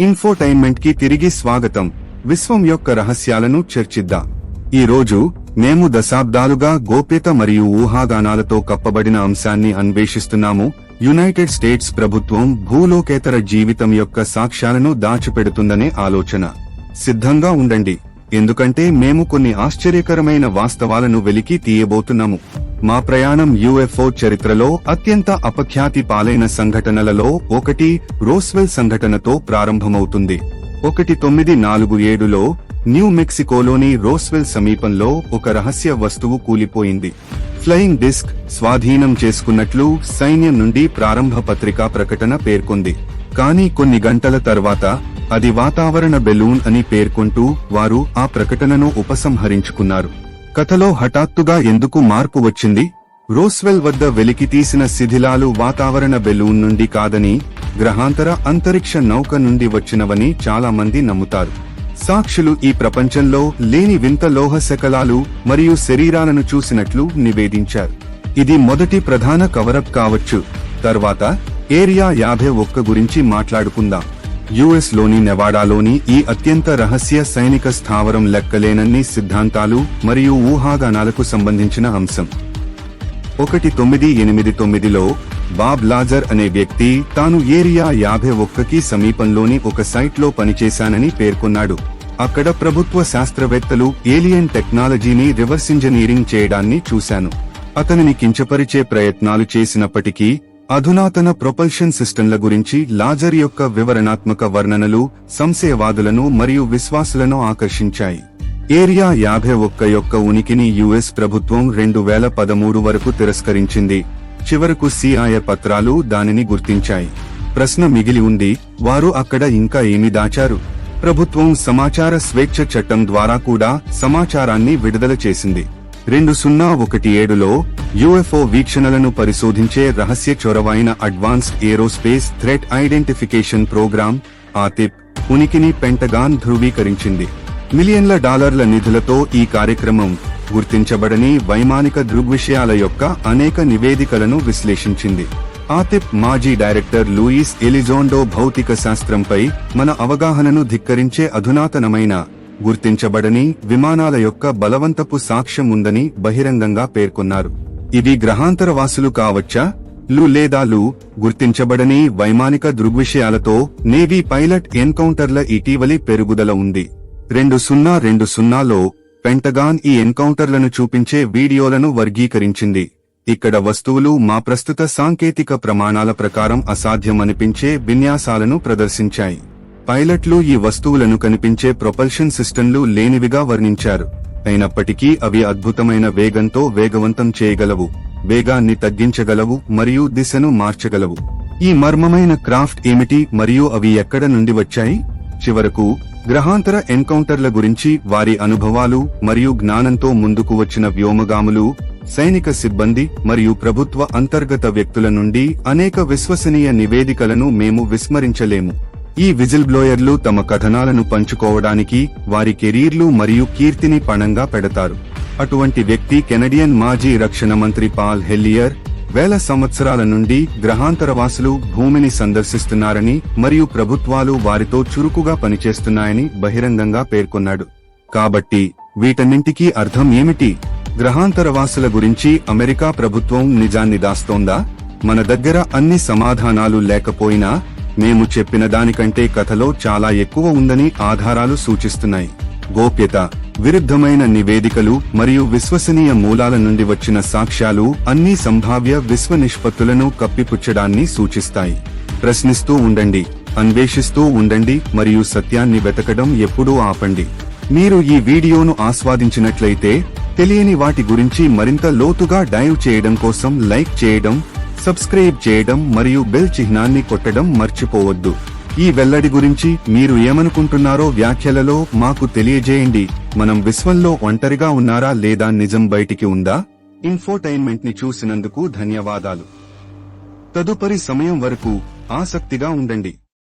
ఇన్ఫోటైన్మెంట్కి తిరిగి స్వాగతం. విశ్వం యొక్క రహస్యాలను చర్చిద్దాం. ఈ రోజు మేము దశాబ్దాలుగా గోప్యత మరియు ఊహాగానాలతో కప్పబడిన అంశాన్ని అన్వేషిస్తున్నాము. యునైటెడ్ స్టేట్స్ ప్రభుత్వం భూలోకేతర జీవితం యొక్క సాక్ష్యాలను దాచిపెడుతుందనే ఆలోచన. సిద్ధంగా ఉండండి. ఎందుకంటే మేము కొన్ని ఆశ్చర్యకరమైన వాస్తవాలను వెలికి తీయబోతున్నాము. మా ప్రయాణం యుఎఫ్ఓ చరిత్రలో అత్యంత అపఖ్యాతి పాలైన సంఘటనలలో ఒకటి రోస్వెల్ సంఘటనతో ప్రారంభమవుతుంది. ఒకటి తొమ్మిది నాలుగు ఏడులో న్యూ మెక్సికోలోని రోస్వెల్ సమీపంలో ఒక రహస్య వస్తువు కూలిపోయింది. ఫ్లయింగ్ డిస్క్ స్వాధీనం చేసుకున్నట్లు సైన్యం నుండి ప్రారంభ పత్రికా ప్రకటన పేర్కొంది. కానీ కొన్ని గంటల తర్వాత అది వాతావరణ బెలూన్ అని పేర్కొంటూ వారు ఆ ప్రకటనను ఉపసంహరించుకున్నారు. కథలో హఠాత్తుగా ఎందుకు మార్పు వచ్చింది? రోస్వెల్ వద్ద వెలికితీసిన శిథిలాలు వాతావరణ బెలూన్ నుండి కాదని గ్రహాంతర అంతరిక్ష నౌక నుండి వచ్చినవని చాలా మంది నమ్ముతారు. సాక్షులు ఈ ప్రపంచంలో లేని వింత లోహ శకలాలు మరియు శరీరాలను చూసినట్లు నివేదించారు. ఇది మొదటి ప్రధాన కవరప్ కావచ్చు. తర్వాత ఏరియా యాభై ఒక్క గురించి మాట్లాడుకుందాం. యుఎస్లోని నెవాడాలోని ఈ అత్యంత రహస్య సైనిక స్థావరం లెక్కలేనన్ని సిద్ధాంతాలు మరియు ఊహాగానాలకు సంబంధించిన అంశం. ఒకటి తొమ్మిది ఎనిమిది తొమ్మిదిలో బాబ్ లాజర్ అనే వ్యక్తి తాను ఏరియా యాభై ఒక్కకి సమీపంలోని ఒక సైట్లో పనిచేశానని పేర్కొన్నాడు. అక్కడ ప్రభుత్వ శాస్త్రవేత్తలు ఏలియన్ టెక్నాలజీని రివర్స్ ఇంజనీరింగ్ చేయడాన్ని చూశాను. అతనిని కించపరిచే ప్రయత్నాలు చేసినప్పటికీ అధునాతన ప్రొపల్షన్ సిస్టంల గురించి లాజర్ యొక్క వివరణాత్మక వర్ణనలు సంశయవాదులను మరియు విశ్వాసులను ఆకర్షించాయి. ఏరియా యాభై ఒక్క యొక్క ఉనికిని యుఎస్ ప్రభుత్వం రెండు వేల పదమూడు వరకు తిరస్కరించింది. చివరకు సిఐఏ పత్రాలు దానిని గుర్తించాయి. ప్రశ్న మిగిలి ఉంది వారు అక్కడ ఇంకా ఏమి దాచారు? ప్రభుత్వం సమాచార స్వేచ్ఛ చట్టం ద్వారా కూడా సమాచారాన్ని విడుదల చేసింది. రెండు సున్నా ఒకటి ఏడులో యుఎఫ్ఓ వీక్షణలను పరిశోధించే రహస్య చొరవైన advanced aerospace threat identification program AATIP ఉనికిని పెంటగాన్ ధృవీకరించింది. మిలియన్ల డాలర్ల నిధులతో ఈ కార్యక్రమం గుర్తించబడని వైమానిక దృగ్విషయాల యొక్క అనేక నివేదికలను విశ్లేషించింది. ఆతిప్ మాజీ డైరెక్టర్ లూయిస్ ఎలిజోండో భౌతిక శాస్త్రంపై మన అవగాహనను ధిక్కరించే అధునాతనమైన గుర్తించబడని విమానాల యొక్క బలవంతపు సాక్ష్యం ఉందని బహిరంగంగా పేర్కొన్నారు. ఇవి గ్రహాంతరవాసులు కావచ్చా? లు లేదా లు గుర్తించబడని వైమానిక దృగ్విషయాలతో నేవీ పైలట్ ఎన్కౌంటర్ల ఇటీవలి పెరుగుదల ఉంది. రెండు సున్నా రెండు సున్నాలో పెంటగాన్ ఈ ఎన్కౌంటర్లను చూపించే వీడియోలను వర్గీకరించింది. ఇక్కడ వస్తువులు మా ప్రస్తుత సాంకేతిక ప్రమాణాల ప్రకారం అసాధ్యమనిపించే విన్యాసాలను ప్రదర్శించాయి. పైలట్లు ఈ వస్తువులను కనిపించే ప్రొపల్షన్ సిస్టంలు లేనివిగా వర్ణించారు. అయినప్పటికీ అవి అద్భుతమైన వేగంతో వేగవంతం చేయగలవు వేగాన్ని తగ్గించగలవు మరియు దిశను మార్చగలవు. ఈ మర్మమైన క్రాఫ్ట్ ఏమిటి మరియు అవి ఎక్కడ నుండి వచ్చాయి? చివరకు గ్రహాంతర ఎన్కౌంటర్ల గురించి వారి అనుభవాలు మరియు జ్ఞానంతో ముందుకు వచ్చిన వ్యోమగాములు సైనిక సిబ్బంది మరియు ప్రభుత్వ అంతర్గత వ్యక్తుల నుండి అనేక విశ్వసనీయ నివేదికలను మేము విస్మరించలేము. ఈ విజిల్ బ్లోయర్లు తమ కథనాలను పంచుకోవడానికి వారి కెరీర్లు మరియు కీర్తిని పణంగా పెడతారు. అటువంటి వ్యక్తి కెనడియన్ మాజీ రక్షణ మంత్రి పాల్ హెల్లియర్ వేల సంవత్సరాల నుండి గ్రహాంతరవాసులు భూమిని సందర్శిస్తున్నారని మరియు ప్రభుత్వాలు వారితో చురుకుగా పనిచేస్తున్నాయని బహిరంగంగా పేర్కొన్నాడు. కాబట్టి వీటన్నింటికీ అర్థం ఏమిటి? గ్రహాంతరవాసుల గురించి అమెరికా ప్రభుత్వం నిజాన్ని దాస్తోందా? మన దగ్గర అన్ని సమాధానాలు లేకపోయినా మేము చెప్పిన దానికంటే కథలో చాలా ఎక్కువ ఉందని ఆధారాలు సూచిస్తున్నాయి. గోప్యత విరుద్ధమైన నివేదికలు మరియు విశ్వసనీయ మూలాల నుండి వచ్చిన సాక్ష్యాలు అన్ని సంభావ్య విశ్వ నిష్పత్తులను కప్పిపుచ్చడాన్ని సూచిస్తాయి. ప్రశ్నిస్తూ ఉండండి అన్వేషిస్తూ ఉండండి మరియు సత్యాన్ని వెతకడం ఎప్పుడూ ఆపండి. మీరు ఈ వీడియోను ఆస్వాదించినట్లయితే తెలియని వాటి గురించి మరింత లోతుగా డైవ్ చేయడం కోసం లైక్ చేయడం సబ్స్క్రైబ్ చేయడం మరియు బెల్ చిహ్నాన్ని కొట్టడం మర్చిపోవద్దు. ఈ వెల్లడి గురించి మీరు ఏమనుకుంటున్నారో వ్యాఖ్యలలో మాకు తెలియజేయండి. మనం విశ్వంలో ఒంటరిగా ఉన్నారా లేదా నిజం బయటికి ఉందా? ఇన్ఫోటైన్మెంట్ని చూసినందుకు ధన్యవాదాలు. తదుపరి సమయం వరకు ఆసక్తిగా ఉండండి.